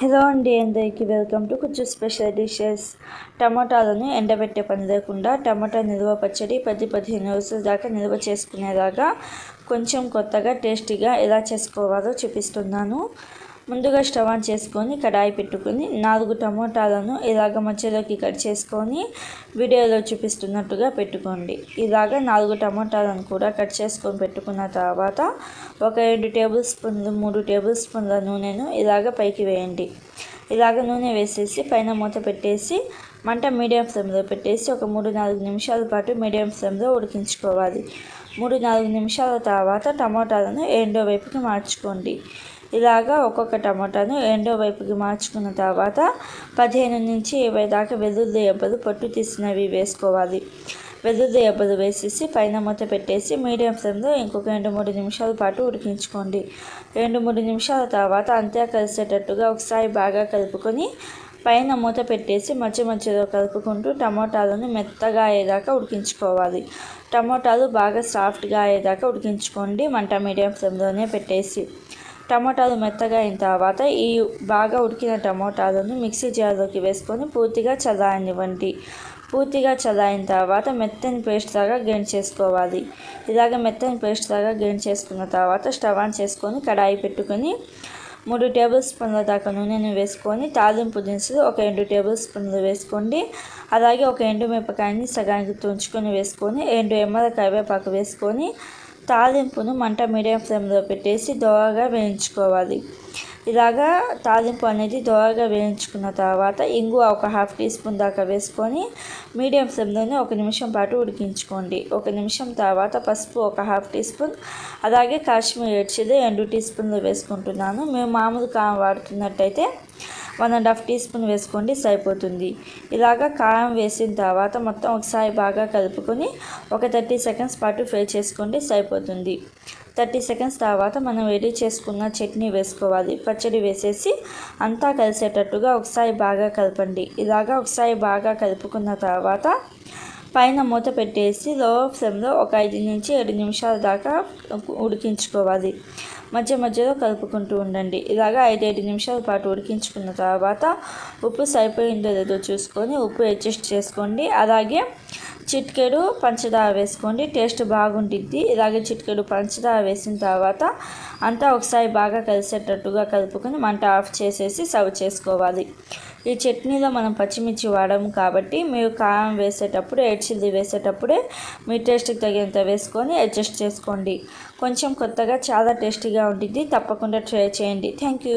Hello అండి అందరికీ welcome to కొంచెం స్పెషల్ డిషెస్. టమాటాలను ఎండబెట్టే పని లేకుండా టమాటా నిల్వ పచ్చడి పది పదిహేను రోజుల దాకా నిల్వ చేసుకునేలాగా కొంచెం కొత్తగా టేస్టీగా ఎలా చేసుకోవాలో చూపిస్తున్నాను. ముందుగా స్టవ్ ఆన్ చేసుకొని కడాయి పెట్టుకొని నాలుగు టమోటాలను ఇలాగ మధ్యలోకి కట్ చేసుకొని వీడియోలో చూపిస్తున్నట్టుగా పెట్టుకోండి. ఇలాగ నాలుగు టమోటాలను కూడా కట్ చేసుకొని పెట్టుకున్న తర్వాత ఒక రెండు టేబుల్ స్పూన్లు మూడు టేబుల్ స్పూన్ల నూనెను ఇలాగ పైకి వేయండి. ఇలాగ నూనె వేసేసి పైన మూత పెట్టేసి మంట మీడియం ఫ్లేమ్లో పెట్టేసి ఒక మూడు నాలుగు నిమిషాల పాటు మీడియం ఫ్లేమ్లో ఉడికించుకోవాలి. మూడు నాలుగు నిమిషాల తర్వాత టమోటాలను ఎండో వైపుకి మార్చుకోండి. ఇలాగా ఒక్కొక్క టమాటాను ఎండో వైపుకి మార్చుకున్న తర్వాత పదిహేను నుంచి ఇరవై దాకా వెల్లుల్లి ఎబ్బలు పొట్టు తీసినవి వేసుకోవాలి. వెల్లుల్లి ఎబ్బలు వేసేసి పైన మూత పెట్టేసి మీడియం ఫ్లేమ్లో ఇంకొక రెండు మూడు నిమిషాల పాటు ఉడికించుకోండి. రెండు మూడు నిమిషాల తర్వాత అంతే కలిసేటట్టుగా ఒకసారి బాగా కలుపుకొని పైన మూత పెట్టేసి మధ్య మధ్యలో కలుపుకుంటూ టమోటాలను మెత్తగా అయ్యేదాకా ఉడికించుకోవాలి. టమోటాలు బాగా సాఫ్ట్గా అయ్యేదాకా ఉడికించుకోండి. మంట మీడియం ఫ్లేమ్లోనే పెట్టేసి టమాటాలు మెత్తగా అయిన తర్వాత ఈ బాగా ఉడికిన టమాటాలను మిక్సీ జార్లోకి వేసుకొని పూర్తిగా చల్లారనివ్వండి. పూర్తిగా చల్లారిన తర్వాత మెత్తని పేస్ట్ లాగా గ్రైండ్ చేసుకోవాలి. ఇలాగ మెత్తని పేస్ట్ లాగా గ్రైండ్ చేసుకున్న తర్వాత స్టవ్ ఆన్ చేసుకొని కడాయి పెట్టుకొని మూడు టేబుల్ స్పూన్ల దాకా నూనెను వేసుకొని తాలింపు దినుసులు ఒక రెండు టేబుల్ స్పూన్లు వేసుకోండి. అలాగే ఒక ఎండు మిరపకాయని సగానికి తుంచుకొని వేసుకొని రెండు ఎమ్మల కరివేపాకు వేసుకొని తాలింపును మంట మీడియం ఫ్లేమ్లో పెట్టేసి దోరగా వేయించుకోవాలి. ఇలాగా తాలింపు అనేది దోరగా వేయించుకున్న తర్వాత ఇంగు ఒక హాఫ్ టీ స్పూన్ దాకా వేసుకొని మీడియం ఫ్లేమ్లోనే ఒక నిమిషం పాటు ఉడికించుకోండి. ఒక నిమిషం తర్వాత పసుపు ఒక హాఫ్ టీ స్పూన్ అలాగే కాశ్మీర్ రెడ్ చిల్లీ రెండు టీ స్పూన్లు వేసుకుంటున్నాను. మేము మామూలు కారం వాడుతున్నట్టయితే one and half teaspoon వేసుకోండి సరిపోతుంది. ఇలాగ కారం వేసిన తర్వాత మొత్తం ఒకసారి బాగా కలుపుకొని ఒక థర్టీ సెకండ్స్ పాటు ఫ్రై చేసుకోండి సరిపోతుంది. థర్టీ సెకండ్స్ తర్వాత మనం రెడీ చేసుకున్న చట్నీ వేసుకోవాలి. పచ్చడి వేసేసి అంతా కలిసేటట్టుగా ఒకసారి బాగా కలపండి. ఇలాగా ఒకసారి బాగా కలుపుకున్న తర్వాత పైన మూత పెట్టేసి లో ఫ్లేమ్లో ఒక ఐదు నుంచి ఏడు నిమిషాల దాకా ఉడికించుకోవాలి. మధ్య మధ్యలో కలుపుకుంటూ ఉండండి. ఇలాగ ఐదైదు నిమిషాల పాటు ఉడికించుకున్న తర్వాత ఉప్పు సరిపోయిందో లేదో చూసుకొని ఉప్పు అడ్జస్ట్ చేసుకోండి. అలాగే చిట్కెడు పంచదార వేసుకోండి. టేస్ట్ బాగుంటుంది ఇలాగే చిట్కెడు పంచదార వేసిన తర్వాత అంతా ఒకసారి బాగా కలిసేటట్టుగా కలుపుకొని మంట ఆఫ్ చేసేసి సర్వ్ చేసుకోవాలి. ఈ చట్నీలో మనం పచ్చిమిర్చి వాడము కాబట్టి మీరు కారం వేసేటప్పుడు ఎడ్ చిల్లీ వేసేటప్పుడే మీ టేస్ట్కి తగినంత వేసుకొని అడ్జస్ట్ చేసుకోండి. కొంచెం కొత్తగా చాలా టేస్టీగా ఉంటుంది తప్పకుండా ట్రై చేయండి. Thank you